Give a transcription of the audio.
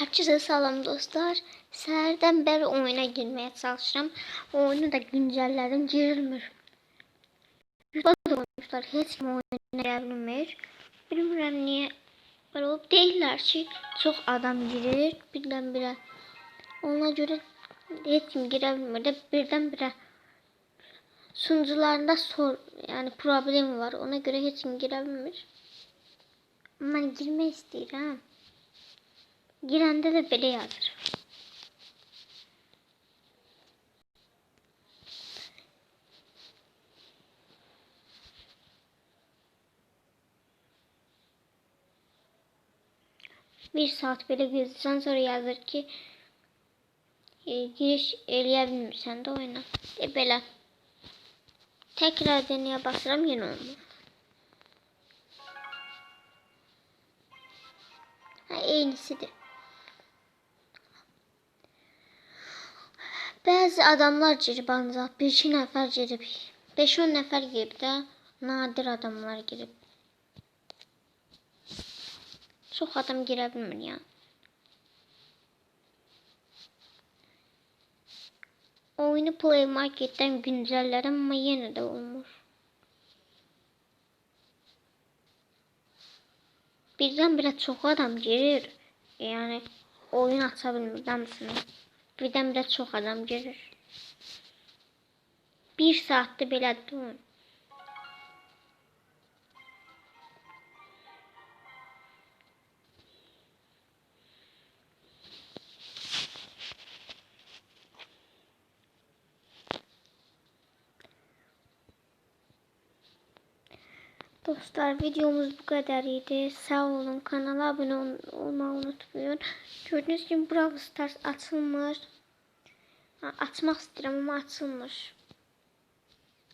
Herkese salam dostlar. Səhərdən bəri oyuna girməyə çalışıram. Oyunu da güncəllədim, girilmir. Yuxarı olmuşlar, heç kim oyuna gəlmir. Bilmirəm niyə belə olub. Deyirlər ki, çox adam girir birdən-birə. Ona görə heç kim girə bilmir də birdən-birə sunucularında sor, yəni problem var. Ona görə heç kim girə bilmir. Mən girmək istəyirəm. Girəndə də belə yazır. Bir saat belə gözləsən sonra yazır ki, e, giriş eləyə bilmirsən də oyuna. E belə. Təkrar denəyə basıram, yenə olmur. Ha, eynisidir. Bəzi adamlar girib ancaq bir iki nəfər girib. 5-10 nəfər girib də nadir adamlar girib. Çox adam girə bilmir ya. Oyunu Play Market'ten güncellerim ama yine de olmur. Birdən-birə çox adam girir. Yəni oyun aça bilmir hamısını. Birdən-birə çox adam girir. Bir saatdə belədir. Dostlar videomuz bu kadar idi. Sağ olun. Kanala abone ol- olmayı unutmayın. Gördüğünüz gibi Brawl Stars açılmış. Ha, Açmaq istəyirəm amma açılmır.